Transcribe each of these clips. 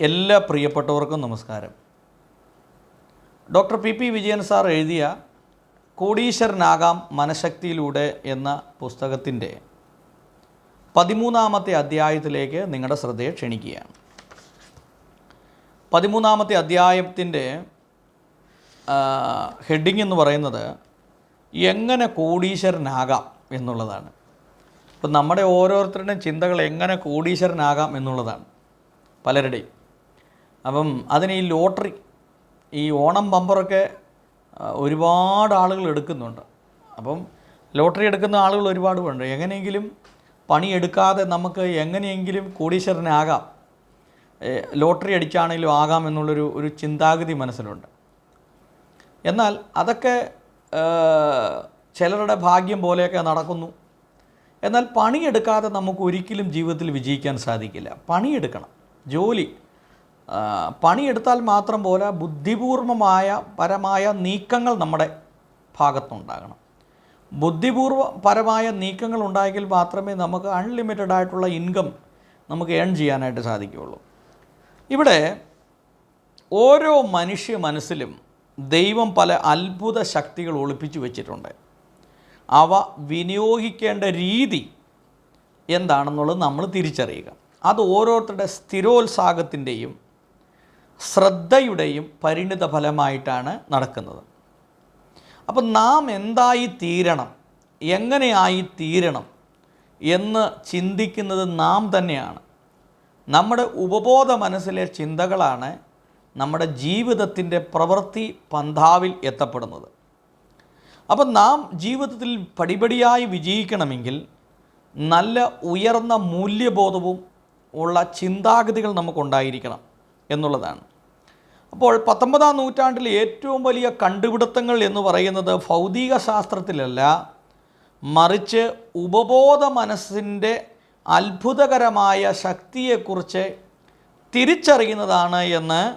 എല്ലാ പ്രിയപ്പെട്ടവർക്കും നമസ്കാരം. Doctor P P Vijayan sir എഴുതിയ കോടീശ്വരനാകാം മനഃശക്തിയിലൂടെ എന്ന പുസ്തകത്തിന്റെ പതിമൂന്നാമത്തെ അധ്യായത്തിലേക്ക് നിങ്ങളുടെ ശ്രദ്ധയെ ക്ഷണിക്കുകയാണ്. പതിമൂന്നാമത്തെ അധ്യായത്തിന്റെ ഹെഡിങ് എന്ന് പറയുന്നത് എങ്ങനെ കോടീശ്വരനാകാം എന്നുള്ളതാണ്. ഇപ്പം നമ്മുടെ ഓരോരുത്തരുടെയും ചിന്തകൾ എങ്ങനെ കോടീശ്വരനാകാം എന്നുള്ളതാണ് പലരുടെയും. അപ്പം അതിന് ഈ ലോട്ടറി ഈ ഓണം ബമ്പറൊക്കെ ഒരുപാട് ആളുകൾ എടുക്കുന്നുണ്ട്. അപ്പം ലോട്ടറി എടുക്കുന്ന ആളുകൾ ഒരുപാട് ഉണ്ട്. എങ്ങനെയെങ്കിലും പണിയെടുക്കാതെ നമുക്ക് എങ്ങനെയെങ്കിലും കോടീശ്വരനാകാം ലോട്ടറി അടിച്ചാണെങ്കിലും ആകാം എന്നുള്ളൊരു ഒരു ചിന്താഗതി മനസ്സിലുണ്ട്. എന്നാൽ അതൊക്കെ ചിലരുടെ ഭാഗ്യം പോലെയൊക്കെ നടക്കുന്നു. എന്നാൽ പണിയെടുക്കാതെ നമുക്ക് ഒരിക്കലും ജീവിതത്തിൽ വിജയിക്കാൻ സാധിക്കില്ല. പണിയെടുക്കണം. ജോലി. പണിയെടുത്താൽ മാത്രം പോലെ ബുദ്ധിപൂർവമായ പരമായ നീക്കങ്ങൾ നമ്മുടെ ഭാഗത്തുണ്ടാകണം. ബുദ്ധിപൂർവ പരമായ നീക്കങ്ങൾ ഉണ്ടായെങ്കിൽ മാത്രമേ നമുക്ക് അൺലിമിറ്റഡ് ആയിട്ടുള്ള ഇൻകം നമുക്ക് ഏൺ ചെയ്യാനായിട്ട് സാധിക്കുകയുള്ളൂ. ഇവിടെ ഓരോ മനുഷ്യ മനസ്സിലും ദൈവം പല അത്ഭുത ശക്തികൾ ഒളിപ്പിച്ചു വെച്ചിട്ടുണ്ട്. അവ വിനിയോഗിക്കേണ്ട രീതി എന്താണെന്നുള്ളത് നമ്മൾ തിരിച്ചറിയുക. അത് ഓരോരുത്തരുടെ സ്ഥിരോത്സാഹത്തിന്റെയും ശ്രദ്ധയുടെയും പരിണിത ഫലമായിട്ടാണ് നടക്കുന്നത്. അപ്പം നാം എന്തായി തീരണം എങ്ങനെയായി തീരണം എന്ന് ചിന്തിക്കുന്നത് നാം തന്നെയാണ്. നമ്മുടെ ഉപബോധ മനസ്സിലെ ചിന്തകളാണ് നമ്മുടെ ജീവിതത്തിന്റെ പ്രവൃത്തി പന്ഥാവിൽ എത്തപ്പെടുന്നത്. അപ്പം നാം ജീവിതത്തിൽ പടിപടിയായി വിജയിക്കണമെങ്കിൽ നല്ല ഉയർന്ന മൂല്യബോധവും ഉള്ള ചിന്താഗതികൾ നമുക്കുണ്ടായിരിക്കണം. എന്നുള്ളതാണ്. അപ്പോൾ പത്തൊമ്പതാം നൂറ്റാണ്ടിലെ ഏറ്റവും വലിയ കണ്ടുപിടുത്തങ്ങൾ എന്ന് പറയുന്നത് ഭൗതിക ശാസ്ത്രത്തിലല്ല മറിച്ച് ഉപബോധ മനസ്സിന്റെ അത്ഭുതകരമായ ശക്തിയെക്കുറിച്ച് തിരിച്ചറിയുന്നതാണ് എന്ന്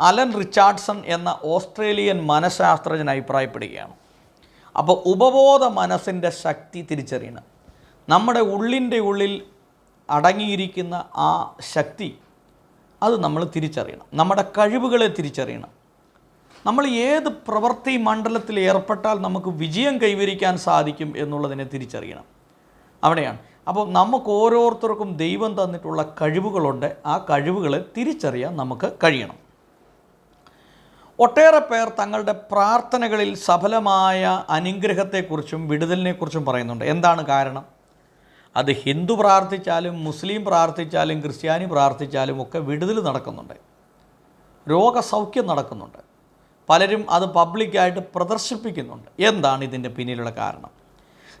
അലൻ റിച്ചാർഡ്സൺ എന്ന ഓസ്ട്രേലിയൻ മനഃശാസ്ത്രജ്ഞൻ അഭിപ്രായപ്പെടുകയാണ്. അപ്പോൾ ഉപബോധ മനസ്സിന്റെ ശക്തി തിരിച്ചറിയണം. നമ്മുടെ ഉള്ളിന്റെ ഉള്ളിൽ അടങ്ങിയിരിക്കുന്ന ആ ശക്തി അത് നമ്മൾ തിരിച്ചറിയണം. നമ്മുടെ കഴിവുകളെ തിരിച്ചറിയണം. നമ്മൾ ഏത് പ്രവൃത്തി മണ്ഡലത്തിൽ ഏർപ്പെട്ടാൽ നമുക്ക് വിജയം കൈവരിക്കാൻ സാധിക്കും എന്നുള്ളതിനെ തിരിച്ചറിയണം. അവിടെയാണ്. അപ്പോൾ നമുക്ക് ഓരോരുത്തർക്കും ദൈവം തന്നിട്ടുള്ള കഴിവുകളുണ്ട്. ആ കഴിവുകളെ തിരിച്ചറിയാൻ നമുക്ക് കഴിയണം. ഒട്ടേറെ പേർ തങ്ങളുടെ പ്രാർത്ഥനകളിൽ സഫലമായ അനുഗ്രഹത്തെക്കുറിച്ചും വിടുതലിനെക്കുറിച്ചും പറയുന്നുണ്ട്. എന്താണ് കാരണം? അത് ഹിന്ദു പ്രാർത്ഥിച്ചാലും മുസ്ലിം പ്രാർത്ഥിച്ചാലും ക്രിസ്ത്യാനി പ്രാർത്ഥിച്ചാലും ഒക്കെ വിടുതൽ നടക്കുന്നുണ്ട്. രോഗസൗഖ്യം നടക്കുന്നുണ്ട്. പലരും അത് പബ്ലിക്കായിട്ട് പ്രദർശിപ്പിക്കുന്നുണ്ട്. എന്താണ് ഇതിന്റെ പിന്നിലുള്ള കാരണം?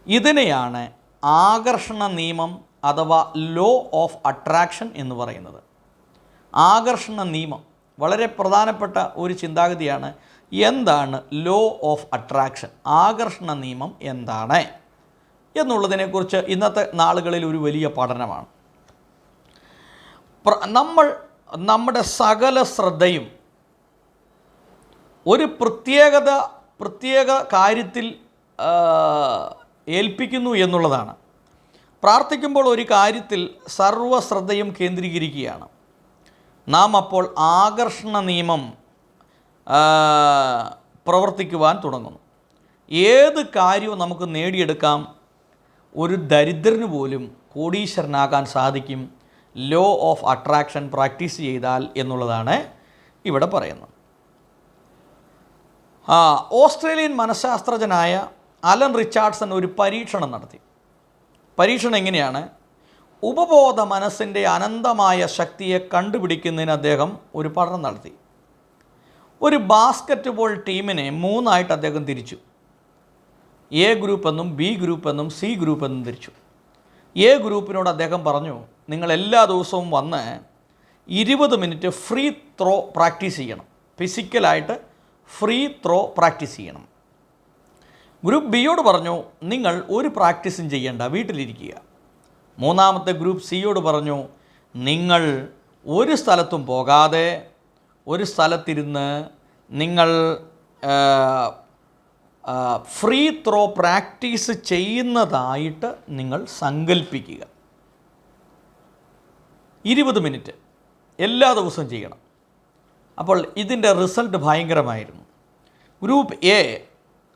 ഇതിനെയാണ് ആകർഷണ നിയമം അഥവാ ലോ ഓഫ് അട്രാക്ഷൻ എന്ന് പറയുന്നത്. ആകർഷണ നിയമം വളരെ പ്രധാനപ്പെട്ട ഒരു ചിന്താഗതിയാണ്. എന്താണ് ലോ ഓഫ് അട്രാക്ഷൻ? ആകർഷണ നിയമം എന്താണ്? എന്നുള്ളതിനെക്കുറിച്ച് ഇന്നത്തെ നാളുകളിൽ ഒരു വലിയ പഠനമാണ്. നമ്മൾ നമ്മുടെ സകല ശ്രദ്ധയും ഒരു പ്രത്യേകത പ്രത്യേക കാര്യത്തിൽ ഏൽപ്പിക്കുന്നു എന്നുള്ളതാണ്. പ്രാർത്ഥിക്കുമ്പോൾ ഒരു കാര്യത്തിൽ സർവശ്രദ്ധയും കേന്ദ്രീകരിക്കുകയാണ്. നാം അപ്പോൾ ആകർഷണ നിയമം പ്രവർത്തിക്കുവാൻ തുടങ്ങുന്നു. ഏത് കാര്യവും നമുക്ക് നേടിയെടുക്കാം ഒരു ദരിദ്രന് പോലും കോടീശ്വരനാകാൻ സാധിക്കും. ലോ ഓഫ് അട്രാക്ഷൻ പ്രാക്ടീസ് ചെയ്താൽ എന്നുള്ളതാണ് ഇവിടെ പറയുന്നത്. ഓസ്ട്രേലിയൻ മനഃശാസ്ത്രജ്ഞനായ അലൻ റിച്ചാർഡ്സൺ ഒരു പരീക്ഷണം നടത്തി. പരീക്ഷണം എങ്ങനെയാണ്? ഉപബോധ മനസ്സിന്റെ അനന്തമായ ശക്തിയെ കണ്ടുപിടിക്കുന്നതിന് അദ്ദേഹം ഒരു പഠനം നടത്തി. ഒരു ബാസ്ക്കറ്റ് ബോൾ ടീമിനെ മൂന്നായിട്ട് അദ്ദേഹം തിരിച്ചു. എ ഗ്രൂപ്പ് എന്നും ബി ഗ്രൂപ്പ് എന്നും സി ഗ്രൂപ്പ് എന്നും തിരിച്ചു. എ ഗ്രൂപ്പിനോട് അദ്ദേഹം പറഞ്ഞു നിങ്ങൾ എല്ലാ ദിവസവും വന്ന് ഇരുപത് മിനിറ്റ് ഫ്രീ ത്രോ പ്രാക്ടീസ് ചെയ്യണം. ഫിസിക്കലായിട്ട് ഫ്രീ ത്രോ പ്രാക്ടീസ് ചെയ്യണം. ഗ്രൂപ്പ് ബിയോട് പറഞ്ഞു നിങ്ങൾ ഒരു പ്രാക്ടീസും ചെയ്യേണ്ട. വീട്ടിലിരിക്കുക. മൂന്നാമത്തെ ഗ്രൂപ്പ് സിയോട് പറഞ്ഞു നിങ്ങൾ ഒരു സ്ഥലത്തും പോകാതെ ഒരു സ്ഥലത്തിരുന്ന് നിങ്ങൾ ഫ്രീ ത്രോ പ്രാക്ടീസ് ചെയ്യുന്നതായിട്ട് നിങ്ങൾ സങ്കല്പിക്കുക ഇരുപത് മിനിറ്റ് എല്ലാ ദിവസവും ചെയ്യണം. അപ്പോൾ ഇതിന്റെ റിസൾട്ട് ഭയങ്കരമായിരുന്നു. ഗ്രൂപ്പ് എ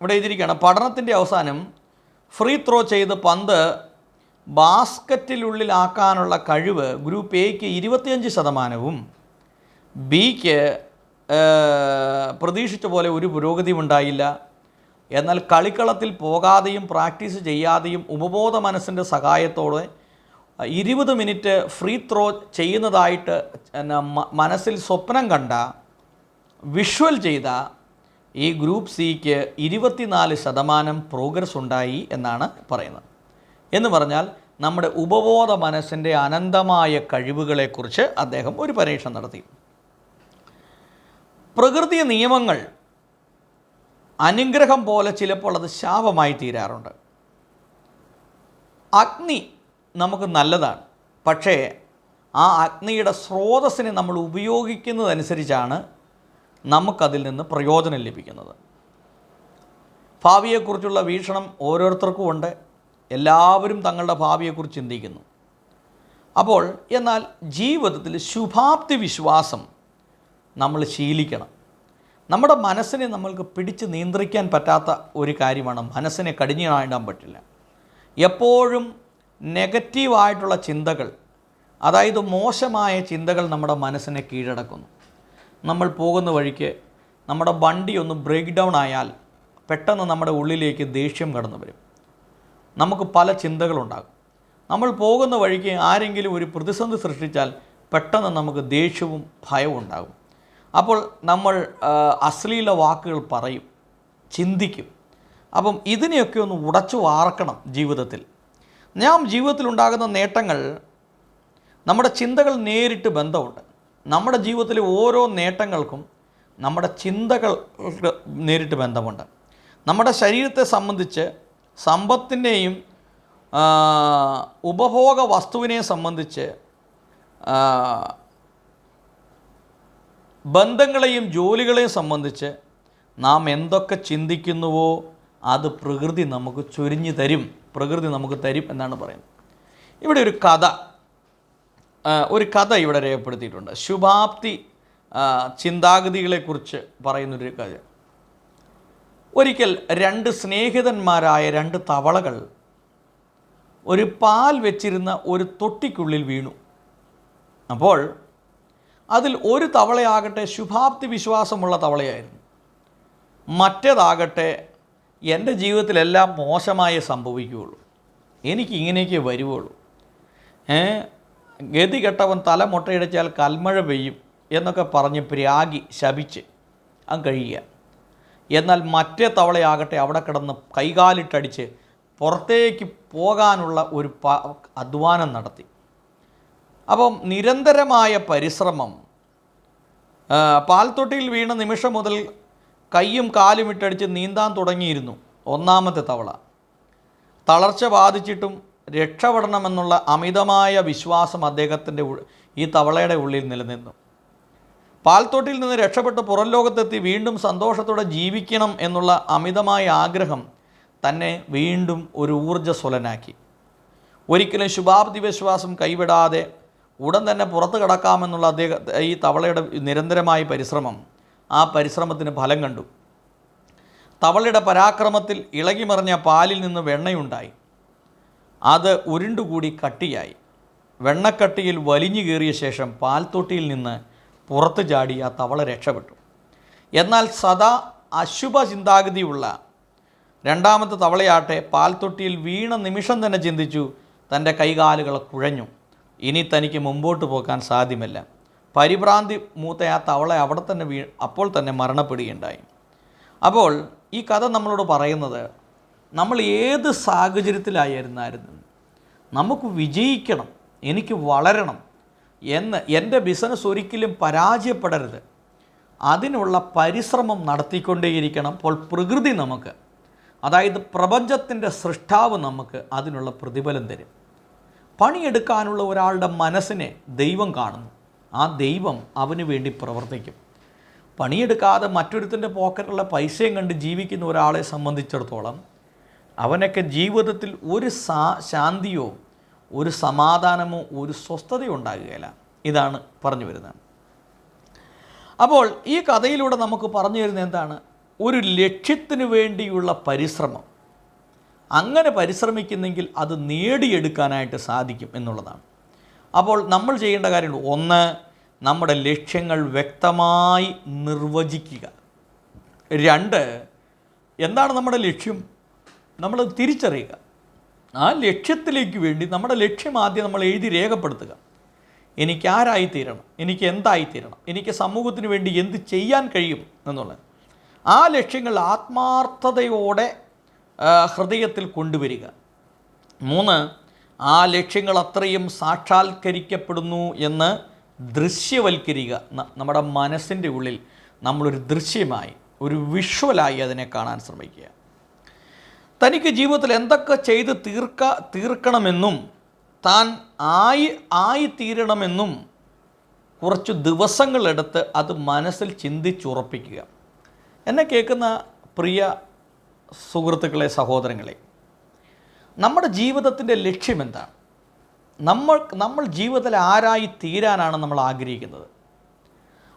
ഇവിടെ എഴുതിയിരിക്കുകയാണ് പഠനത്തിന്റെ അവസാനം ഫ്രീ ത്രോ ചെയ്ത് പന്ത് ബാസ്ക്കറ്റിനുള്ളിലാക്കാനുള്ള കഴിവ് ഗ്രൂപ്പ് എക്ക് ഇരുപത്തിയഞ്ച് ശതമാനവും ബിക്ക് പ്രതീക്ഷിച്ച പോലെ ഒരു പുരോഗതിയും ഉണ്ടായില്ല എന്നാൽ കളിക്കളത്തിൽ പോകാതെയും പ്രാക്ടീസ് ചെയ്യാതെയും ഉപബോധ മനസ്സിന്റെ സഹായത്തോടെ ഇരുപത് മിനിറ്റ് ഫ്രീ ത്രോ ചെയ്യുന്നതായിട്ട് മനസ്സിൽ സ്വപ്നം കണ്ട വിഷ്വൽ ചെയ്ത ഈ ഗ്രൂപ്പ് സിക്ക് ഇരുപത്തിനാല് ശതമാനം പ്രോഗ്രസ് ഉണ്ടായി എന്നാണ് പറയുന്നത്. എന്ന് പറഞ്ഞാൽ നമ്മുടെ ഉപബോധ മനസ്സിന്റെ അനന്തമായ കഴിവുകളെക്കുറിച്ച് അദ്ദേഹം ഒരു പരീക്ഷണം നടത്തി. പ്രകൃതി നിയമങ്ങൾ അനുഗ്രഹം പോലെ ചിലപ്പോൾ അത് ശാപമായി തീരാറുണ്ട്. അഗ്നി നമുക്ക് നല്ലതാണ്. പക്ഷേ ആ അഗ്നിയുടെ സ്രോതസ്സിനെ നമ്മൾ ഉപയോഗിക്കുന്നതനുസരിച്ചാണ് നമുക്കതിൽ നിന്ന് പ്രയോജനം ലഭിക്കുന്നത്. ഭാവിയെക്കുറിച്ചുള്ള വീക്ഷണം ഓരോരുത്തർക്കും ഉണ്ട്. എല്ലാവരും തങ്ങളുടെ ഭാവിയെക്കുറിച്ച് ചിന്തിക്കുന്നു. അപ്പോൾ എന്നാൽ ജീവിതത്തിൽ ശുഭാപ്തി വിശ്വാസം നമ്മൾ ശീലിക്കണം. നമ്മുടെ മനസ്സിനെ നമ്മൾക്ക് പിടിച്ച് നിയന്ത്രിക്കാൻ പറ്റാത്ത ഒരു കാര്യമാണ് മനസ്സിനെ കടിഞ്ഞാണ്ടാൻ പറ്റില്ല. എപ്പോഴും നെഗറ്റീവായിട്ടുള്ള ചിന്തകൾ അതായത് മോശമായ ചിന്തകൾ നമ്മുടെ മനസ്സിനെ കീഴടക്കുന്നു. നമ്മൾ പോകുന്ന വഴിക്ക് നമ്മുടെ വണ്ടി ഒന്ന് ബ്രേക്ക് ഡൗൺ ആയാൽ പെട്ടെന്ന് നമ്മുടെ ഉള്ളിലേക്ക് ദേഷ്യം കടന്നു വരും. നമുക്ക് പല ചിന്തകളുണ്ടാകും. നമ്മൾ പോകുന്ന വഴിക്ക് ആരെങ്കിലും ഒരു പ്രതിസന്ധി സൃഷ്ടിച്ചാൽ പെട്ടെന്ന് നമുക്ക് ദേഷ്യവും ഭയവും ഉണ്ടാകും. അപ്പോൾ നമ്മൾ അശ്ലീല വാക്കുകൾ പറയും ചിന്തിക്കും. അപ്പം ഇതിനെയൊക്കെ ഒന്ന് ഉടച്ചു വാർക്കണം ജീവിതത്തിൽ. നാം ജീവിതത്തിൽ ഉണ്ടാകുന്ന നേട്ടങ്ങൾ നമ്മുടെ ചിന്തകൾ നേരിട്ട് ബന്ധമുണ്ട്. നമ്മുടെ ജീവിതത്തിലെ ഓരോ നേട്ടങ്ങൾക്കും നമ്മുടെ ചിന്തകൾ നേരിട്ട് ബന്ധമുണ്ട്. നമ്മുടെ ശരീരത്തെ സംബന്ധിച്ച് സമ്പത്തിന്റെയും ഉപഭോഗ വസ്തുവിനെ സംബന്ധിച്ച് ബന്ധങ്ങളെയും ജോലികളെയും സംബന്ധിച്ച് നാം എന്തൊക്കെ ചിന്തിക്കുന്നുവോ അത് പ്രകൃതി നമുക്ക് ചൊരിഞ്ഞു തരും. പ്രകൃതി നമുക്ക് തരും എന്നാണ് പറയുന്നത്. ഇവിടെ ഒരു കഥ ഒരു കഥ ഇവിടെ രേഖപ്പെടുത്തിയിട്ടുണ്ട്. ശുഭാപ്തി ചിന്താഗതികളെക്കുറിച്ച് പറയുന്നൊരു കഥ ഒരിക്കൽ രണ്ട് സ്നേഹിതന്മാരായ രണ്ട് തവളകൾ ഒരു പാൽ വെച്ചിരുന്ന ഒരു തൊട്ടിക്കുള്ളിൽ വീണു. അപ്പോൾ അതിൽ ഒരു തവളയാകട്ടെ ശുഭാപ്തി വിശ്വാസമുള്ള തവളയായിരുന്നു. മറ്റേതാകട്ടെ എന്റെ ജീവിതത്തിലെല്ലാം മോശമായേ സംഭവിക്കുകയുള്ളൂ. എനിക്ക് ഇങ്ങനെയൊക്കെ വരുവുള്ളൂ. ഏ? ഗതി കെട്ടവൻ തല മുട്ടയടിച്ചാൽ കൽമഴ പെയ്യും എന്നൊക്കെ പറഞ്ഞ് പ്രാഗി ശപിച്ച് അങ്ങ് കഴിയുക. എന്നാൽ മറ്റേ തവളയാകട്ടെ അവിടെ കിടന്ന് കൈകാലിട്ടടിച്ച് പുറത്തേക്ക് പോകാനുള്ള ഒരു അധ്വാനം നടത്തി. അപ്പം നിരന്തരമായ പരിശ്രമം പാൽത്തൊട്ടിയിൽ വീണ നിമിഷം മുതൽ കൈയും കാലും ഇട്ടടിച്ച് നീന്താൻ തുടങ്ങിയിരുന്നു ഒന്നാമത്തെ തവള. തളർച്ച ബാധിച്ചിട്ടും രക്ഷപ്പെടണമെന്നുള്ള അമിതമായ വിശ്വാസം അദ്ദേഹത്തിന്റെ ഈ തവളയുടെ ഉള്ളിൽ നിലനിന്നു. പാൽത്തൊട്ടിയിൽ നിന്ന് രക്ഷപ്പെട്ട് പുറം ലോകത്തെത്തി വീണ്ടും സന്തോഷത്തോടെ ജീവിക്കണം എന്നുള്ള അമിതമായ ആഗ്രഹം തന്നെ വീണ്ടും ഒരു ഊർജസ്വലനാക്കി. ഒരിക്കലും ശുഭാപ്തി വിശ്വാസം കൈവിടാതെ ഉടൻ തന്നെ പുറത്ത് കടക്കാമെന്നുള്ള അദ്ദേഹം ഈ തവളയുടെ നിരന്തരമായ പരിശ്രമം ആ പരിശ്രമത്തിന് ഫലം കണ്ടു. തവളയുടെ പരാക്രമത്തിൽ ഇളകിമറിഞ്ഞ പാലിൽ നിന്ന് വെണ്ണയുണ്ടായി. അത് ഉരുണ്ടുകൂടി കട്ടിയായി. വെണ്ണക്കട്ടിയിൽ വലിഞ്ഞു കയറിയ ശേഷം പാൽത്തൊട്ടിയിൽ നിന്ന് പുറത്ത് ചാടി ആ തവള രക്ഷപ്പെട്ടു. എന്നാൽ സദാ അശുഭ ചിന്താഗതിയുള്ള രണ്ടാമത്തെ തവളയാട്ടെ പാൽത്തൊട്ടിയിൽ വീണ നിമിഷം തന്നെ ചിന്തിച്ചു തന്റെ കൈകാലുകളെ കുഴഞ്ഞു. ഇനി തനിക്ക് മുമ്പോട്ട് പോകാൻ സാധ്യമല്ല. പരിഭ്രാന്തി മൂത്ത ആ തവള അവിടെ തന്നെ വീ അപ്പോൾ തന്നെ മരണപ്പെടുകയുണ്ടായി. അപ്പോൾ ഈ കഥ നമ്മളോട് പറയുന്നത് നമ്മൾ ഏത് സാഹചര്യത്തിലായിരുന്നായിരുന്നു നമുക്ക് വിജയിക്കണം എനിക്ക് വളരണം എന്ന് എന്റെ ബിസിനസ് ഒരിക്കലും പരാജയപ്പെടരുത്. അതിനുള്ള പരിശ്രമം നടത്തിക്കൊണ്ടേയിരിക്കണം അപ്പോൾ പ്രകൃതി നമുക്ക് അതായത് പ്രപഞ്ചത്തിന്റെ സൃഷ്ടാവ് നമുക്ക് അതിനുള്ള പ്രതിഫലം തരും. പണിയെടുക്കാനുള്ള ഒരാളുടെ മനസ്സിനെ ദൈവം കാണുന്നു. ആ ദൈവം അവന് വേണ്ടി പ്രവർത്തിക്കും. പണിയെടുക്കാതെ മറ്റൊരുത്തിന്റെ പോക്കറ്റുള്ള പൈസയും കണ്ട് ജീവിക്കുന്ന ഒരാളെ സംബന്ധിച്ചിടത്തോളം അവനൊക്കെ ജീവിതത്തിൽ ഒരു സാ ശാന്തിയോ ഒരു സമാധാനമോ ഒരു സ്വസ്ഥതയോ ഉണ്ടാകുകയില്ല. ഇതാണ് പറഞ്ഞു വരുന്നത്. അപ്പോൾ ഈ കഥയിലൂടെ നമുക്ക് പറഞ്ഞു തരുന്നത് എന്താണ്? ഒരു ലക്ഷ്യത്തിന് വേണ്ടിയുള്ള പരിശ്രമം. അങ്ങനെ പരിശ്രമിക്കുന്നെങ്കിൽ അത് നേടിയെടുക്കാനായിട്ട് സാധിക്കും എന്നുള്ളതാണ്. അപ്പോൾ നമ്മൾ ചെയ്യേണ്ട കാര്യങ്ങൾ ഒന്ന് നമ്മുടെ ലക്ഷ്യങ്ങൾ വ്യക്തമായി നിർവചിക്കുക. രണ്ട് എന്താണ് നമ്മുടെ ലക്ഷ്യം? നമ്മൾ തിരിച്ചറിയുക. ആ ലക്ഷ്യത്തിലേക്ക് വേണ്ടി നമ്മുടെ ലക്ഷ്യം ആദ്യം നമ്മൾ എഴുതി രേഖപ്പെടുത്തുക. എനിക്ക് ആരായിത്തീരണം? എനിക്ക് എന്തായിത്തീരണം? എനിക്ക് സമൂഹത്തിന് വേണ്ടി എന്ത് ചെയ്യാൻ കഴിയും എന്നുള്ളത്. ആ ലക്ഷ്യങ്ങൾ ആത്മാർത്ഥതയോടെ ഹൃദയത്തിൽ കൊണ്ടുവരിക. മൂന്ന് ആ ലക്ഷ്യങ്ങൾ അത്രയും സാക്ഷാത്കരിക്കപ്പെടുന്നു എന്ന് ദൃശ്യവൽക്കരിക്കുക നമ്മുടെ മനസ്സിന്റെ ഉള്ളിൽ നമ്മളൊരു ദൃശ്യമായി ഒരു വിഷ്വലായി അതിനെ കാണാൻ ശ്രമിക്കുക. തനിക്ക് ജീവിതത്തിൽ എന്തൊക്കെ ചെയ്ത് തീർക്ക തീർക്കണമെന്നും താൻ ആയി ആയിത്തീരണമെന്നും കുറച്ച് ദിവസങ്ങളെടുത്ത് അത് മനസ്സിൽ ചിന്തിച്ചുറപ്പിക്കുക. എന്നെ കേൾക്കുന്ന പ്രിയ സുഹൃത്തുക്കളെ സഹോദരങ്ങളെ നമ്മുടെ ജീവിതത്തിന്റെ ലക്ഷ്യം എന്താണ്? നമ്മൾ നമ്മൾ ജീവിതത്തിൽ ആരായി തീരാനാണ് നമ്മൾ ആഗ്രഹിക്കുന്നത്.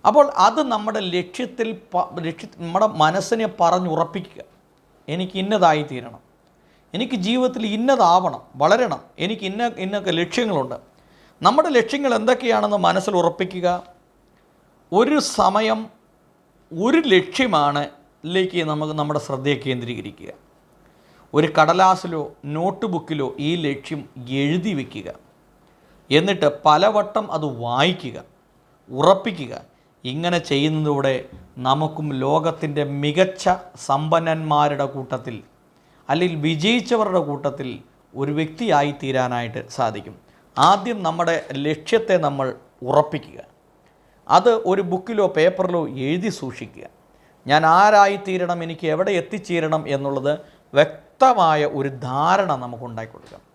അപ്പോൾ അത് നമ്മുടെ ലക്ഷ്യത്തിൽ ലക്ഷ്യ നമ്മുടെ മനസ്സിനെ പറഞ്ഞുറപ്പിക്കുക. എനിക്ക് ഇന്നതായി തീരണം. എനിക്ക് ജീവിതത്തിൽ ഇന്നതാവണം വളരണം. എനിക്ക് ഇന്ന ഇന്നൊക്കെ ലക്ഷ്യങ്ങളുണ്ട്. നമ്മുടെ ലക്ഷ്യങ്ങൾ എന്തൊക്കെയാണെന്ന് മനസ്സിൽ ഉറപ്പിക്കുക. ഒരു സമയം ഒരു ലക്ഷ്യമാണ് ലേക്ക് നമുക്ക് നമ്മുടെ ശ്രദ്ധയെ കേന്ദ്രീകരിക്കുക. ഒരു കടലാസിലോ നോട്ട് ബുക്കിലോ ഈ ലക്ഷ്യം എഴുതി വയ്ക്കുക എന്നിട്ട് പലവട്ടം അത് വായിക്കുക ഉറപ്പിക്കുക. ഇങ്ങനെ ചെയ്യുന്നതിലൂടെ നമുക്കും ലോകത്തിന്റെ മികച്ച സമ്പന്നന്മാരുടെ കൂട്ടത്തിൽ അല്ലെങ്കിൽ വിജയിച്ചവരുടെ കൂട്ടത്തിൽ ഒരു വ്യക്തിയായി തീരാനായിട്ട് സാധിക്കും. ആദ്യം നമ്മുടെ ലക്ഷ്യത്തെ നമ്മൾ ഉറപ്പിക്കുക. അത് ഒരു ബുക്കിലോ പേപ്പറിലോ എഴുതി സൂക്ഷിക്കുക. ഞാൻ ആരായിത്തീരണം എനിക്ക് എവിടെ എത്തിച്ചേരണം എന്നുള്ളത് വ്യക്തമായ ഒരു ധാരണ നമുക്ക് ഉണ്ടാക്കി കൊടുക്കാം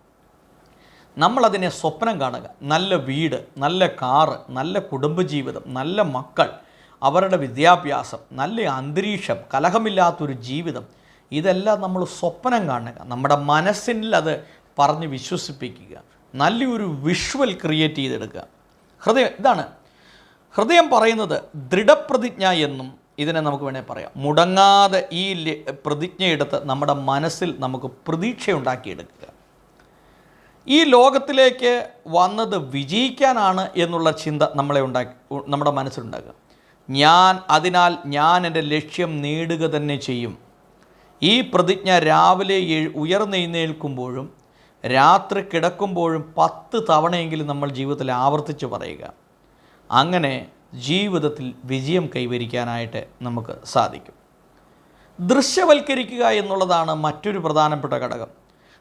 നമ്മളതിനെ സ്വപ്നം കാണുക. നല്ല വീട് നല്ല കാറ് നല്ല കുടുംബജീവിതം നല്ല മക്കൾ അവരുടെ വിദ്യാഭ്യാസം നല്ല അന്തരീക്ഷം കലഹമില്ലാത്തൊരു ജീവിതം ഇതെല്ലാം നമ്മൾ സ്വപ്നം കാണുക. നമ്മുടെ മനസ്സിൽ അത് പറഞ്ഞ് വിശ്വസിപ്പിക്കുക. നല്ലൊരു വിഷ്വൽ ക്രിയേറ്റ് ചെയ്തെടുക്കുക. ഹൃദയം ഇതാണ്. ഹൃദയം പറയുന്നത് ദൃഢപ്രതിജ്ഞ എന്നും ഇതിനെ നമുക്ക് വേണേൽ പറയാം. മുടങ്ങാതെ ഈ പ്രതിജ്ഞയെടുത്ത് നമ്മുടെ മനസ്സിൽ നമുക്ക് പ്രതീക്ഷയുണ്ടാക്കിയെടുക്കുക. ഈ ലോകത്തിലേക്ക് വന്നത് വിജയിക്കാനാണ് എന്നുള്ള ചിന്ത നമ്മളെ ഉണ്ടാക്കി നമ്മുടെ മനസ്സിലുണ്ടാക്കുക. ഞാൻ അതിനാൽ ഞാൻ എന്റെ ലക്ഷ്യം നേടുക തന്നെ ചെയ്യും. ഈ പ്രതിജ്ഞ രാവിലെ ഉയർന്നെഴുന്നേൽക്കുമ്പോഴും രാത്രി കിടക്കുമ്പോഴും പത്ത് തവണയെങ്കിലും നമ്മൾ ജീവിതത്തിൽ ആവർത്തിച്ച് പറയുക. അങ്ങനെ ജീവിതത്തിൽ വിജയം കൈവരിക്കാനായിട്ട് നമുക്ക് സാധിക്കും. ദൃശ്യവൽക്കരിക്കുക എന്നുള്ളതാണ് മറ്റൊരു പ്രധാനപ്പെട്ട ഘടകം.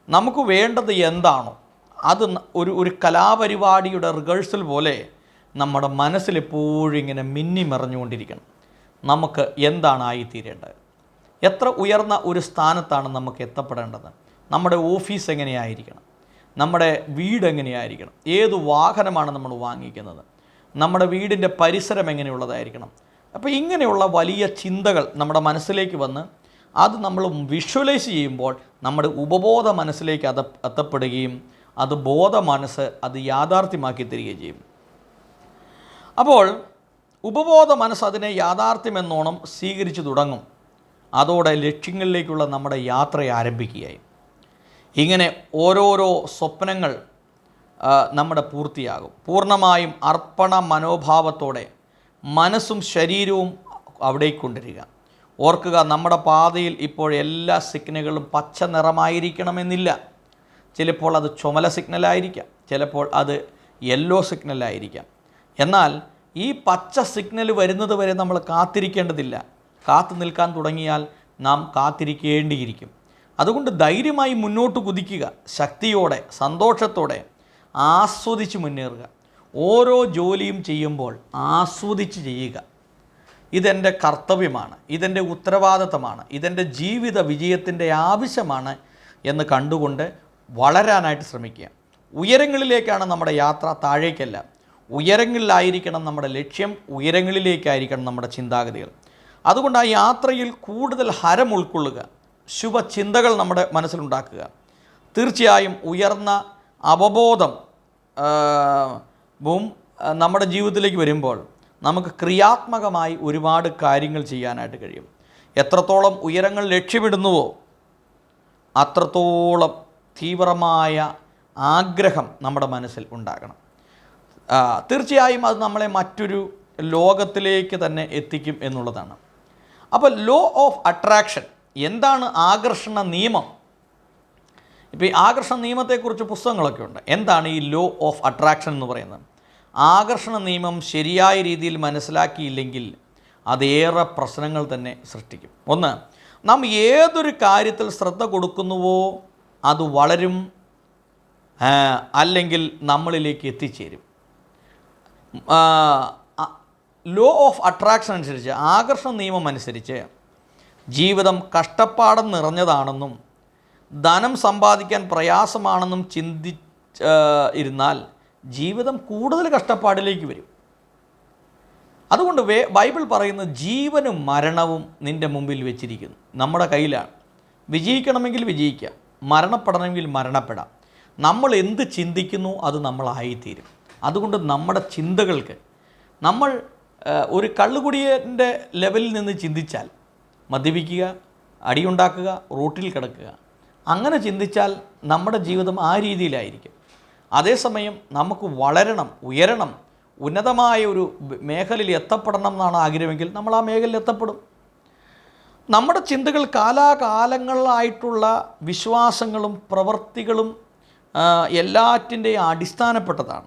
നമുക്ക് വേണ്ടത് എന്താണോ അത് ഒരു ഒരു കലാപരിപാടിയുടെ റിഹേഴ്സൽ പോലെ നമ്മുടെ മനസ്സിലെപ്പോഴും ഇങ്ങനെ മിന്നി മറിഞ്ഞുകൊണ്ടിരിക്കണം. നമുക്ക് എന്താണ് ആയിത്തീരേണ്ടത്? എത്ര ഉയർന്ന ഒരു സ്ഥാനത്താണ് നമുക്ക് എത്തപ്പെടേണ്ടത്? നമ്മുടെ ഓഫീസ് എങ്ങനെയായിരിക്കണം? നമ്മുടെ വീട് എങ്ങനെയായിരിക്കണം? ഏത് വാഹനമാണ് നമ്മൾ വാങ്ങിക്കുന്നത്? നമ്മുടെ വീടിന്റെ പരിസരം എങ്ങനെയുള്ളതായിരിക്കണം. അപ്പോൾ ഇങ്ങനെയുള്ള വലിയ ചിന്തകൾ നമ്മുടെ മനസ്സിലേക്ക് വന്ന് അത് നമ്മൾ വിഷ്വലൈസ് ചെയ്യുമ്പോൾ നമ്മുടെ ഉപബോധ മനസ്സിലേക്ക് അത് എത്തപ്പെടുകയും അത് ബോധ മനസ്സ് അത് യാഥാർത്ഥ്യമാക്കി തരികയും ചെയ്യും. അപ്പോൾ ഉപബോധ മനസ്സ് അതിനെ യാഥാർത്ഥ്യമെന്നോണം സ്വീകരിച്ചു തുടങ്ങും. അതോടെ ലക്ഷ്യങ്ങളിലേക്കുള്ള നമ്മുടെ യാത്ര ആരംഭിക്കുകയായി. ഇങ്ങനെ ഓരോരോ സ്വപ്നങ്ങൾ നമ്മുടെ പൂർത്തിയാകും. പൂർണമായും അർപ്പണ മനോഭാവത്തോടെ മനസ്സും ശരീരവും അവിടേക്ക് കൊണ്ടുവരിക. ഓർക്കുക നമ്മുടെ പാതയിൽ ഇപ്പോൾ എല്ലാ സിഗ്നലുകളും പച്ച നിറമായിരിക്കണമെന്നില്ല. ചിലപ്പോൾ അത് ചുമല സിഗ്നലായിരിക്കാം ചിലപ്പോൾ അത് യെല്ലോ സിഗ്നലായിരിക്കാം എന്നാൽ ഈ പച്ച സിഗ്നൽ വരുന്നത് വരെ നമ്മൾ കാത്തിരിക്കേണ്ടതില്ല. കാത്തു നിൽക്കാൻ തുടങ്ങിയാൽ നാം കാത്തിരിക്കേണ്ടിയിരിക്കും. അതുകൊണ്ട് ധൈര്യമായി മുന്നോട്ട് കുതിക്കുക. ശക്തിയോടെ സന്തോഷത്തോടെ ആസ്വദിച്ച് മുന്നേറുക. ഓരോ ജോലിയും ചെയ്യുമ്പോൾ ആസ്വദിച്ച് ചെയ്യുക. ഇതെന്റെ കർത്തവ്യമാണ്. ഇതെന്റെ ഉത്തരവാദിത്തമാണ്. ഇതെന്റെ ജീവിത വിജയത്തിന്റെ ആവശ്യമാണ് എന്ന് കണ്ടുകൊണ്ട് വളരാനായിട്ട് ശ്രമിക്കുക. ഉയരങ്ങളിലേക്കാണ് നമ്മുടെ യാത്ര താഴേക്കല്ല. ഉയരങ്ങളിലായിരിക്കണം നമ്മുടെ ലക്ഷ്യം. ഉയരങ്ങളിലേക്കായിരിക്കണം നമ്മുടെ ചിന്താഗതികൾ. അതുകൊണ്ട് ആ യാത്രയിൽ കൂടുതൽ ഹരം ഉൾക്കൊള്ളുക. ശുഭചിന്തകൾ നമ്മുടെ മനസ്സിലുണ്ടാക്കുക. തീർച്ചയായും ഉയർന്ന അവബോധം വും നമ്മുടെ ജീവിതത്തിലേക്ക് വരുമ്പോൾ നമുക്ക് ക്രിയാത്മകമായി ഒരുപാട് കാര്യങ്ങൾ ചെയ്യാനായിട്ട് കഴിയും. എത്രത്തോളം ഉയരങ്ങൾ ലക്ഷ്യമിടുന്നുവോ അത്രത്തോളം തീവ്രമായ ആഗ്രഹം നമ്മുടെ മനസ്സിൽ ഉണ്ടാകണം. തീർച്ചയായും അത് നമ്മളെ മറ്റൊരു ലോകത്തിലേക്ക് തന്നെ എത്തിക്കും എന്നുള്ളതാണ്. അപ്പോൾ ലോ ഓഫ് അട്രാക്ഷൻ എന്താണ് ആകർഷണ നിയമം? ഇപ്പോൾ ഈ ആകർഷണ നിയമത്തെക്കുറിച്ച് പുസ്തകങ്ങളൊക്കെ ഉണ്ട്. എന്താണ് ഈ ലോ ഓഫ് അട്രാക്ഷൻ എന്ന് പറയുന്നത്? ആകർഷണ നിയമം ശരിയായ രീതിയിൽ മനസ്സിലാക്കിയില്ലെങ്കിൽ അതേറെ പ്രശ്നങ്ങൾ തന്നെ സൃഷ്ടിക്കും. ഒന്ന് നാം ഏതൊരു കാര്യത്തിൽ ശ്രദ്ധ കൊടുക്കുന്നുവോ അത് വളരും അല്ലെങ്കിൽ നമ്മളിലേക്ക് എത്തിച്ചേരും. ലോ ഓഫ് അട്രാക്ഷൻ അനുസരിച്ച് ആകർഷണ നിയമം അനുസരിച്ച് ജീവിതം കഷ്ടപ്പാടം നിറഞ്ഞതാണെന്നും ധനം സമ്പാദിക്കാൻ പ്രയാസമാണെന്നും ചിന്തി ഇരുന്നാൽ ജീവിതം കൂടുതൽ കഷ്ടപ്പാടിലേക്ക് വരും. അതുകൊണ്ട് വേ ബൈബിൾ പറയുന്ന ജീവനും മരണവും നിന്റെ മുമ്പിൽ വെച്ചിരിക്കുന്നു. നമ്മുടെ കയ്യിലാണ്. വിജയിക്കണമെങ്കിൽ വിജയിക്കാം. മരണപ്പെടണമെങ്കിൽ മരണപ്പെടാം. നമ്മൾ എന്ത് ചിന്തിക്കുന്നു അത് നമ്മളായിത്തീരും. അതുകൊണ്ട് നമ്മുടെ ചിന്തകൾക്ക് നമ്മൾ ഒരു കള്ളുകുടിയന്റെ ലെവലിൽ നിന്ന് ചിന്തിച്ചാൽ മദ്യപിക്കുക അടിയുണ്ടാക്കുക റോട്ടിൽ കിടക്കുക അങ്ങനെ ചിന്തിച്ചാൽ നമ്മുടെ ജീവിതം ആ രീതിയിലായിരിക്കും. അതേസമയം നമുക്ക് വളരണം ഉയരണം ഉന്നതമായ ഒരു മേഖലയിൽ എത്തപ്പെടണം എന്നാണ് ആഗ്രഹമെങ്കിൽ നമ്മൾ ആ മേഖലയിൽ എത്തപ്പെടും. നമ്മുടെ ചിന്തകൾ കാലാകാലങ്ങളായിട്ടുള്ള വിശ്വാസങ്ങളും പ്രവൃത്തികളും എല്ലാറ്റിന്റെയും അടിസ്ഥാനപ്പെട്ടതാണ്.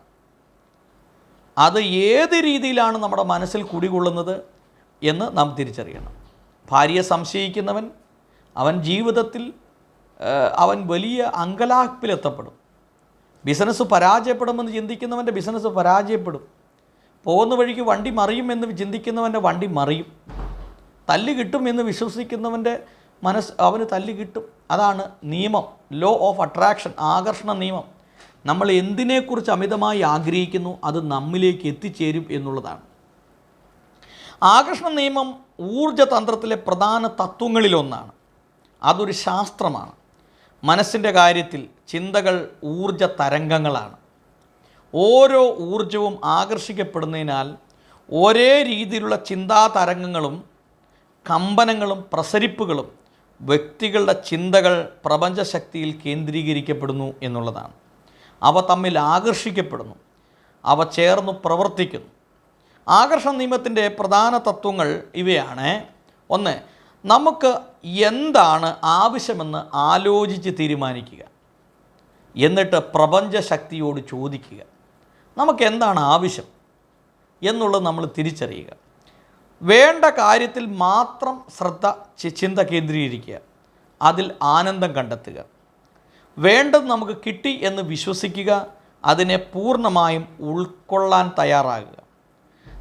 അത് ഏത് രീതിയിലാണ് നമ്മുടെ മനസ്സിൽ കുടികൊള്ളുന്നത് എന്ന് നാം തിരിച്ചറിയണം. ഭാര്യയെ സംശയിക്കുന്നവൻ അവൻ ജീവിതത്തിൽ അവൻ വലിയ അങ്കലാപ്പിലെത്തപ്പെടും. ബിസിനസ് പരാജയപ്പെടുമെന്ന് ചിന്തിക്കുന്നവന്റെ ബിസിനസ് പരാജയപ്പെടും. പോകുന്ന വഴിക്ക് വണ്ടി മറിയും എന്ന് ചിന്തിക്കുന്നവന്റെ വണ്ടി മറിയും. തല്ല് കിട്ടും എന്ന് വിശ്വസിക്കുന്നവന്റെ മനസ്സ് അവന് തല്ല് കിട്ടും. അതാണ് നിയമം. ലോ ഓഫ് അട്രാക്ഷൻ ആകർഷണ നിയമം. നമ്മൾ എന്തിനെക്കുറിച്ച് അമിതമായി ആഗ്രഹിക്കുന്നു അത് നമ്മിലേക്ക് എത്തിച്ചേരും എന്നുള്ളതാണ്. ആകർഷണ നിയമം ഊർജതന്ത്രത്തിലെ പ്രധാന തത്വങ്ങളിലൊന്നാണ്. അതൊരു ശാസ്ത്രമാണ്. മനസ്സിന്റെ കാര്യത്തിൽ ചിന്തകൾ ഊർജ തരംഗങ്ങളാണ്. ഓരോ ഊർജവും ആകർഷിക്കപ്പെടുന്നതിനാൽ ഒരേ രീതിയിലുള്ള ചിന്താ തരംഗങ്ങളും കമ്പനങ്ങളും പ്രസരിപ്പുകളും വ്യക്തികളുടെ ചിന്തകൾ പ്രപഞ്ചശക്തിയിൽ കേന്ദ്രീകരിക്കപ്പെടുന്നു എന്നുള്ളതാണ്. അവ തമ്മിൽ ആകർഷിക്കപ്പെടുന്നു. അവ ചേർന്ന് പ്രവർത്തിക്കുന്നു. ആകർഷണ നിയമത്തിന്റെ പ്രധാന തത്വങ്ങൾ ഇവയാണ്. ഒന്ന് നമുക്ക് എന്താണ് ആവശ്യമെന്ന് ആലോചിച്ച് തീരുമാനിക്കുക. എന്നിട്ട് പ്രപഞ്ച ശക്തിയോട് ചോദിക്കുക. നമുക്ക് എന്താണ് ആവശ്യം എന്നുള്ളത് നമ്മൾ തിരിച്ചറിയുക. വേണ്ട കാര്യത്തിൽ മാത്രം ശ്രദ്ധ ചിന്ത കേന്ദ്രീകരിക്കുക. അതിൽ ആനന്ദം കണ്ടെത്തുക. വേണ്ടത് നമുക്ക് കിട്ടി എന്ന് വിശ്വസിക്കുക. അതിനെ പൂർണമായും ഉൾക്കൊള്ളാൻ തയ്യാറാകുക.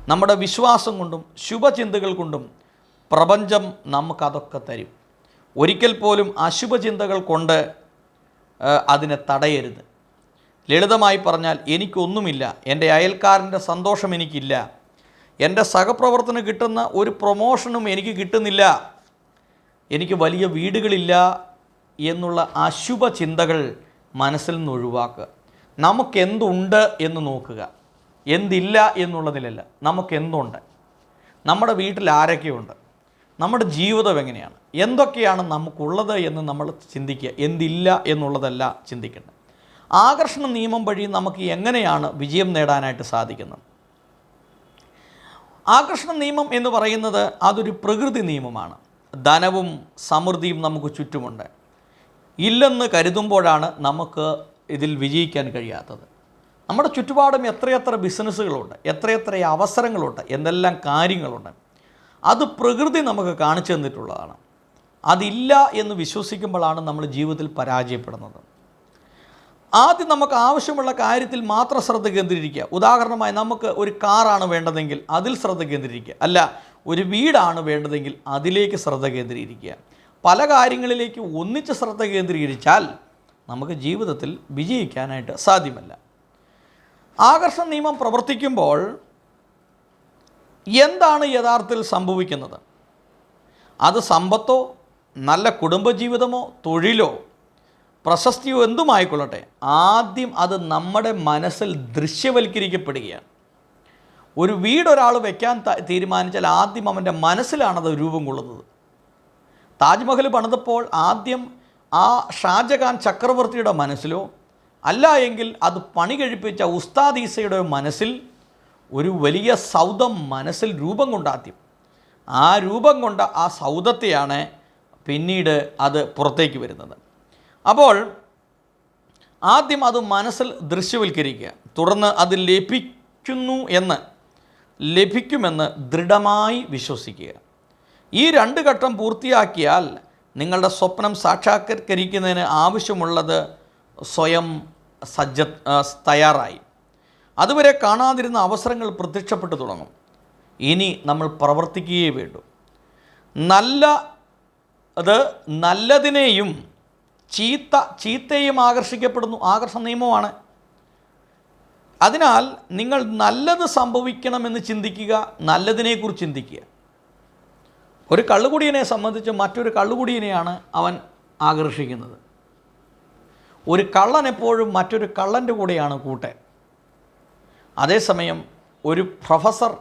നമ്മുടെ വിശ്വാസം കൊണ്ടും ശുഭചിന്തകൾ കൊണ്ടും പ്രപഞ്ചം നമുക്കതൊക്കെ തരും. ഒരിക്കൽ പോലും അശുഭചിന്തകൾ കൊണ്ട് അതിനെ തടയരുത്. ലളിതമായി പറഞ്ഞാൽ എനിക്കൊന്നുമില്ല. എന്റെ അയൽക്കാരന്റെ സന്തോഷം എനിക്കില്ല. എന്റെ സഹപ്രവർത്തനം കിട്ടുന്ന ഒരു പ്രൊമോഷനും എനിക്ക് കിട്ടുന്നില്ല. എനിക്ക് വലിയ വീടുകളില്ല എന്നുള്ള അശുഭ ചിന്തകൾ മനസ്സിൽ നിന്ന് ഒഴിവാക്കുക. നമുക്കെന്തുണ്ട് എന്ന് നോക്കുക. എന്തില്ല എന്നുള്ളതിലല്ല നമുക്കെന്തുണ്ട്? നമ്മുടെ വീട്ടിൽ ആരൊക്കെയുണ്ട്? നമ്മുടെ ജീവിതം എങ്ങനെയാണ്? എന്തൊക്കെയാണ് നമുക്കുള്ളത് എന്ന് നമ്മൾ ചിന്തിക്കുക. എന്തില്ല എന്നുള്ളതല്ല ചിന്തിക്കേണ്ടത്. ആകർഷണ നിയമം വഴി നമുക്ക് എങ്ങനെയാണ് വിജയം നേടാനായിട്ട് സാധിക്കുന്നത്? ആകർഷണ നിയമം എന്ന് പറയുന്നത് അതൊരു പ്രകൃതി നിയമമാണ്. ധനവും സമൃദ്ധിയും നമുക്ക് ചുറ്റുമുണ്ട്. ഇല്ലെന്ന് കരുതുമ്പോഴാണ് നമുക്ക് ഇതിൽ വിജയിക്കാൻ കഴിയാത്തത്. നമ്മുടെ ചുറ്റുപാടും എത്രയെത്ര ബിസിനസ്സുകളുണ്ട് എത്രയെത്ര അവസരങ്ങളുണ്ട് എന്തെല്ലാം കാര്യങ്ങളുണ്ട്. അത് പ്രകൃതി നമുക്ക് കാണിച്ചു തന്നിട്ടുള്ളതാണ്. അതില്ല എന്ന് വിശ്വസിക്കുമ്പോഴാണ് നമ്മൾ ജീവിതത്തിൽ പരാജയപ്പെടുന്നത്. ആദ്യം നമുക്ക് ആവശ്യമുള്ള കാര്യത്തിൽ മാത്രം ശ്രദ്ധ കേന്ദ്രീകരിക്കുക. ഉദാഹരണമായി നമുക്ക് ഒരു കാറാണ് വേണ്ടതെങ്കിൽ അതിൽ ശ്രദ്ധ കേന്ദ്രീകരിക്കുക. അല്ല ഒരു വീടാണ് വേണ്ടതെങ്കിൽ അതിലേക്ക് ശ്രദ്ധ കേന്ദ്രീകരിക്കുക. പല കാര്യങ്ങളിലേക്ക് ഒന്നിച്ച് ശ്രദ്ധ കേന്ദ്രീകരിച്ചാൽ നമുക്ക് ജീവിതത്തിൽ വിജയിക്കാനായിട്ട് സാധ്യമല്ല. ആകർഷണ നിയമം പ്രവർത്തിക്കുമ്പോൾ എന്താണ് യഥാർത്ഥത്തിൽ സംഭവിക്കുന്നത്? അത് സമ്പത്തോ നല്ല കുടുംബജീവിതമോ തൊഴിലോ പ്രശസ്തിയോ എന്തുമായിക്കൊള്ളട്ടെ ആദ്യം അത് നമ്മുടെ മനസ്സിൽ ദൃശ്യവൽക്കരിക്കപ്പെടുകയാണ്. ഒരു വീടൊരാൾ വയ്ക്കാൻ തീരുമാനിച്ചാൽ ആദ്യം അവന്റെ മനസ്സിലാണത് രൂപം കൊള്ളുന്നത്. താജ്മഹൽ പണിതപ്പോൾ ആദ്യം ആ ഷാജഹാൻ ചക്രവർത്തിയുടെ മനസ്സിലോ അല്ല എങ്കിൽ അത് പണി കഴിപ്പിച്ച ഉസ്താദീസയുടെ മനസ്സിൽ ഒരു വലിയ സൗദം മനസ്സിൽ രൂപം കൊണ്ടാദ്യം ആ രൂപം കൊണ്ട ആ സൗദത്തെയാണ് പിന്നീട് അത് പുറത്തേക്ക് വരുന്നത്. അപ്പോൾ ആദ്യം അത് മനസ്സിൽ ദൃശ്യവൽക്കരിക്കുക. തുടർന്ന് അത് ലഭിക്കുന്നു എന്ന് ലഭിക്കുമെന്ന് ദൃഢമായി വിശ്വസിക്കുക. ഈ രണ്ട് ഘട്ടം പൂർത്തിയാക്കിയാൽ നിങ്ങളുടെ സ്വപ്നം സാക്ഷാത്കരിക്കുന്നതിന് ആവശ്യമുള്ളത് സ്വയം സജ്ജ തയ്യാറായി. അതുവരെ കാണാതിരുന്ന അവസരങ്ങൾ പ്രത്യക്ഷപ്പെട്ടു തുടങ്ങും. ഇനി നമ്മൾ പ്രവർത്തിക്കുകയേ വേണ്ടു. നല്ല അത് നല്ലതിനെയും ചീത്ത ചീത്തയും ആകർഷിക്കപ്പെടുന്നു ആകർഷണ നിയമമാണ്. അതിനാൽ നിങ്ങൾ നല്ലത് സംഭവിക്കണമെന്ന് ചിന്തിക്കുക നല്ലതിനെക്കുറിച്ച് ചിന്തിക്കുക. ഒരു കള്ളുകുടിയനെ സംബന്ധിച്ച് മറ്റൊരു കള്ളുകുടിയനെയാണ് അവൻ ആകർഷിക്കുന്നത്. ഒരു കള്ളൻ എപ്പോഴും മറ്റൊരു കള്ളന്റെ കൂടെയാണ് കൂട്ട് അതേസമയം ഒരു പ്രൊഫസർ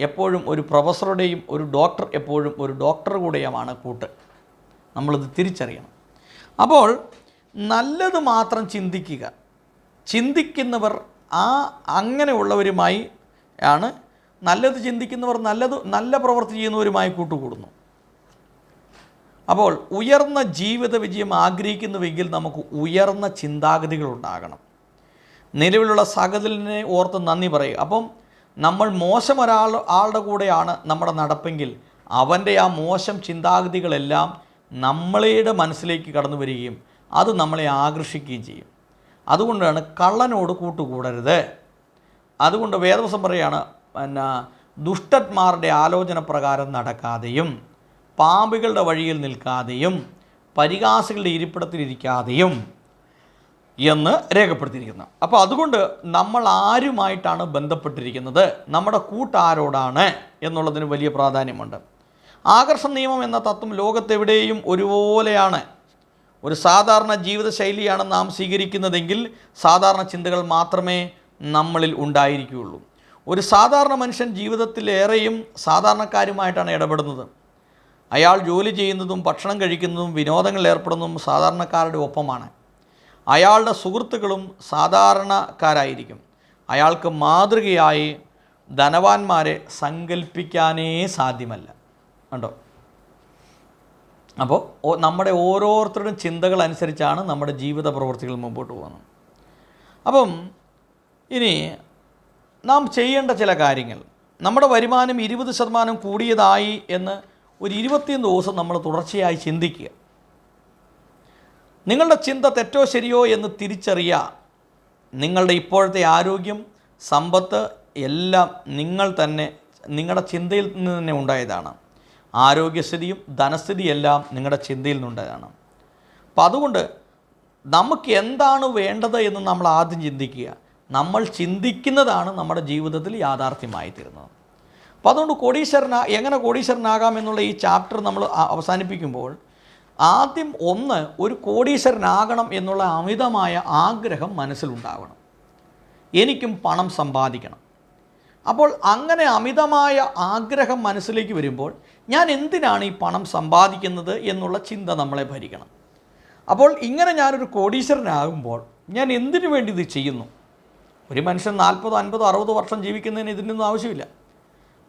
എപ്പോഴും ഒരു പ്രൊഫസറുടെയും ഒരു ഡോക്ടർ എപ്പോഴും ഒരു ഡോക്ടർ കൂടെയുമാണ് കൂട്ട്. നമ്മളിത് തിരിച്ചറിയണം. അപ്പോൾ നല്ലത് മാത്രം ചിന്തിക്കുക. ചിന്തിക്കുന്നവർ ആ അങ്ങനെയുള്ളവരുമായി ആണ്. നല്ലത് ചിന്തിക്കുന്നവർ നല്ലത് നല്ല പ്രവൃത്തി ചെയ്യുന്നവരുമായി കൂട്ടുകൂടുന്നു. അപ്പോൾ ഉയർന്ന ജീവിത വിജയം ആഗ്രഹിക്കുന്നുവെങ്കിൽ നമുക്ക് ഉയർന്ന ചിന്താഗതികൾ ഉണ്ടാകണം നിലവിലുള്ള സകലിനെ ഓർത്ത് നന്ദി പറയുക അപ്പം നമ്മൾ മോശം ഒരാൾ ആളുടെ കൂടെയാണ് നമ്മുടെ നടപ്പെങ്കിൽ അവന്റെ ആ മോശം ചിന്താഗതികളെല്ലാം നമ്മളുടെ മനസ്സിലേക്ക് കടന്നു വരികയും അത് നമ്മളെ ആകർഷിക്കുകയും ചെയ്യും. അതുകൊണ്ടാണ് കള്ളനോട് കൂട്ടുകൂടരുത്. അതുകൊണ്ട് വേദവസം പറയുകയാണ് പിന്നെ ദുഷ്ടന്മാരുടെ ആലോചന പ്രകാരം നടക്കാതെയും പാമ്പുകളുടെ വഴിയിൽ നിൽക്കാതെയും പരിഹാസികളുടെ ഇരിപ്പിടത്തിലിരിക്കാതെയും എന്ന് രേഖപ്പെടുത്തിയിരിക്കുന്നത് അപ്പോൾ അതുകൊണ്ട് നമ്മൾ ആരുമായിട്ടാണ് ബന്ധപ്പെട്ടിരിക്കുന്നത്? നമ്മുടെ കൂട്ടാരോടാണ് എന്നുള്ളതിന് വലിയ പ്രാധാന്യമുണ്ട്. ആകർഷണ നിയമം എന്ന തത്വം ലോകത്തെവിടെയും ഒരുപോലെയാണ്. ഒരു സാധാരണ ജീവിതശൈലിയാണ് നാം സ്വീകരിക്കുന്നതെങ്കിൽ സാധാരണ ചിന്തകൾ മാത്രമേ നമ്മളിൽ ഉണ്ടായിരിക്കുകയുള്ളൂ. ഒരു സാധാരണ മനുഷ്യൻ ജീവിതത്തിലേറെയും സാധാരണക്കാരുമായിട്ടാണ് ഇടപെടുന്നത്. അയാൾ ജോലി ചെയ്യുന്നതും ഭക്ഷണം കഴിക്കുന്നതും വിനോദങ്ങളിൽ ഏർപ്പെടുന്നതും സാധാരണക്കാരുടെ ഒപ്പമാണ്. അയാളുടെ സുഹൃത്തുക്കളും സാധാരണക്കാരായിരിക്കും. അയാൾക്ക് മാതൃകയായി ധനവാന്മാരെ സങ്കല്പിക്കാനേ സാധ്യമല്ല. കണ്ടോ? അപ്പോൾ നമ്മുടെ ഓരോരുത്തരുടെയും ചിന്തകൾ അനുസരിച്ചാണ് നമ്മുടെ ജീവിത പ്രവൃത്തികൾ മുമ്പോട്ട് പോകുന്നത്. അപ്പം ഇനി നാം ചെയ്യേണ്ട ചില കാര്യങ്ങൾ. നമ്മുടെ വരുമാനം ഇരുപത് ശതമാനം കൂടിയതായി എന്ന് ഒരു ഇരുപത്തിയൊന്ന് ദിവസം നമ്മൾ തുടർച്ചയായി ചിന്തിക്കുക. നിങ്ങളുടെ ചിന്ത തെറ്റോ ശരിയോ എന്ന് തിരിച്ചറിയുക നിങ്ങളുടെ ഇപ്പോഴത്തെ ആരോഗ്യം സമ്പത്ത് എല്ലാം നിങ്ങൾ തന്നെ നിങ്ങളുടെ ചിന്തയിൽ നിന്ന് തന്നെ ഉണ്ടായതാണ്. ആരോഗ്യസ്ഥിതിയും ധനസ്ഥിതിയെല്ലാം നിങ്ങളുടെ ചിന്തയിൽ നിന്നുണ്ടായതാണ് അപ്പം അതുകൊണ്ട് നമുക്ക് എന്താണ് വേണ്ടത് എന്ന് നമ്മൾ ആദ്യം ചിന്തിക്കുക. നമ്മൾ ചിന്തിക്കുന്നതാണ് നമ്മുടെ ജീവിതത്തിൽ യാഥാർത്ഥ്യമായി തീരുന്നത്. അപ്പോൾ അതുകൊണ്ട് കോടീശ്വരന എങ്ങനെ കോടീശ്വരനാകാം എന്നുള്ള ഈ ചാപ്റ്റർ നമ്മൾ അവസാനിപ്പിക്കുമ്പോൾ ആദ്യം ഒന്ന് ഒരു കോടീശ്വരനാകണം എന്നുള്ള അമിതമായ ആഗ്രഹം മനസ്സിലുണ്ടാകണം. എനിക്കും പണം സമ്പാദിക്കണം. അപ്പോൾ അങ്ങനെ അമിതമായ ആഗ്രഹം മനസ്സിലേക്ക് വരുമ്പോൾ ഞാൻ എന്തിനാണ് ഈ പണം സമ്പാദിക്കുന്നത് എന്നുള്ള ചിന്ത നമ്മളെ ഭരിക്കണം. അപ്പോൾ ഇങ്ങനെ ഞാനൊരു കോടീശ്വരനാകുമ്പോൾ ഞാൻ എന്തിനു വേണ്ടി ഇത് ചെയ്യുന്നു? ഒരു മനുഷ്യൻ നാൽപ്പതോ അൻപതോ അറുപതോ വർഷം ജീവിക്കുന്നതിന് ഇതിനൊന്നും ആവശ്യമില്ല.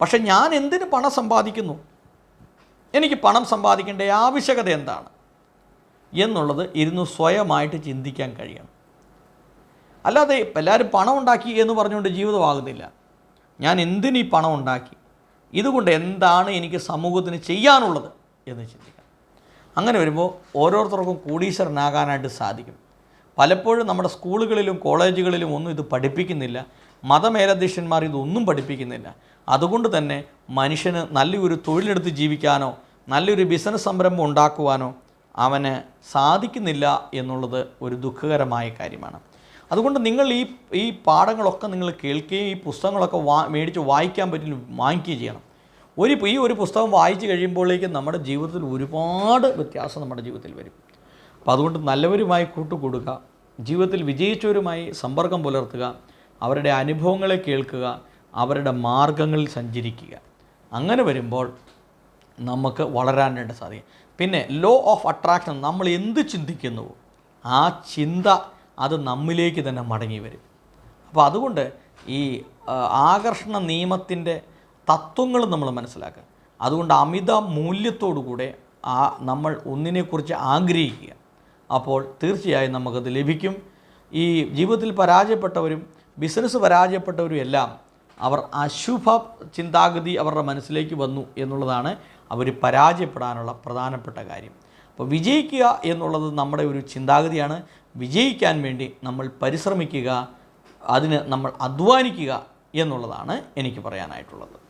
പക്ഷേ ഞാൻ എന്തിന് പണം സമ്പാദിക്കുന്നു? എനിക്ക് പണം സമ്പാദിക്കേണ്ട ആവശ്യകത എന്താണ്? എന്നുള്ളത് ഇരുന്ന് സ്വയമായിട്ട് ചിന്തിക്കാൻ കഴിയണം. അല്ലാതെ എല്ലാവരും പണം ഉണ്ടാക്കി എന്ന് പറഞ്ഞുകൊണ്ട് ജീവിതമാകുന്നില്ല. ഞാൻ എന്തിനീ പണം ഉണ്ടാക്കി? ഇതുകൊണ്ട് എന്താണ് എനിക്ക് സമൂഹത്തിന് ചെയ്യാനുള്ളത് എന്ന് ചിന്തിക്കാം അങ്ങനെ വരുമ്പോൾ ഓരോരുത്തർക്കും കോടീശ്വരനാകാനായിട്ട് സാധിക്കും. പലപ്പോഴും നമ്മുടെ സ്കൂളുകളിലും കോളേജുകളിലും ഒന്നും ഇത് പഠിപ്പിക്കുന്നില്ല. മതമേലധ്യക്ഷന്മാർ ഇതൊന്നും പഠിപ്പിക്കുന്നില്ല. അതുകൊണ്ട് തന്നെ മനുഷ്യന് നല്ലൊരു തൊഴിലെടുത്ത് ജീവിക്കാനോ നല്ലൊരു ബിസിനസ് സംരംഭം ഉണ്ടാക്കുവാനോ അവന് സാധിക്കുന്നില്ല എന്നുള്ളത് ഒരു ദുഃഖകരമായ കാര്യമാണ്. അതുകൊണ്ട് നിങ്ങൾ ഈ ഈ പാഠങ്ങളൊക്കെ നിങ്ങൾ കേൾക്കുകയും ഈ പുസ്തകങ്ങളൊക്കെ വാ മേടിച്ച് വായിക്കാൻ പറ്റില്ല വാങ്ങിക്കുകയും ചെയ്യണം. ഒരു ഈ ഒരു പുസ്തകം വായിച്ച് കഴിയുമ്പോഴേക്കും നമ്മുടെ ജീവിതത്തിൽ ഒരുപാട് വ്യത്യാസം നമ്മുടെ ജീവിതത്തിൽ വരും. അപ്പോൾ അതുകൊണ്ട് നല്ലവരുമായി കൂട്ടുകൂടുക ജീവിതത്തിൽ വിജയിച്ചവരുമായി സമ്പർക്കം പുലർത്തുക അവരുടെ അനുഭവങ്ങളെ കേൾക്കുക അവരുടെ മാർഗങ്ങളിൽ സഞ്ചരിക്കുക. അങ്ങനെ വരുമ്പോൾ നമുക്ക് വളരാനായിട്ട് സാധിക്കും പിന്നെ ലോ ഓഫ് അട്രാക്ഷൻ നമ്മൾ എന്ത് ചിന്തിക്കുന്നുവോ ആ ചിന്ത അത് നമ്മിലേക്ക് തന്നെ മടങ്ങി വരും. അപ്പോൾ അതുകൊണ്ട് ഈ ആകർഷണ നിയമത്തിന്റെ തത്വങ്ങൾ നമ്മൾ മനസ്സിലാക്കുക. അതുകൊണ്ട് അമിത മൂല്യത്തോടുകൂടെ ആ നമ്മൾ ഒന്നിനെക്കുറിച്ച് ആഗ്രഹിക്കുക. അപ്പോൾ തീർച്ചയായും നമുക്കത് ലഭിക്കും. ഈ ജീവിതത്തിൽ പരാജയപ്പെട്ടവരും ബിസിനസ് പരാജയപ്പെട്ടവരും എല്ലാം അവർ അശുഭ ചിന്താഗതി അവരുടെ മനസ്സിലേക്ക് വന്നു എന്നുള്ളതാണ് അവർ പരാജയപ്പെടാനുള്ള പ്രധാനപ്പെട്ട കാര്യം. അപ്പോൾ വിജയിക്കുക എന്നുള്ളത് നമ്മുടെ ഒരു ചിന്താഗതിയാണ്. വിജയിക്കാൻ വേണ്ടി നമ്മൾ പരിശ്രമിക്കുക അതിന് നമ്മൾ അധ്വാനിക്കുക എന്നുള്ളതാണ് എനിക്ക് പറയാനായിട്ടുള്ളത്.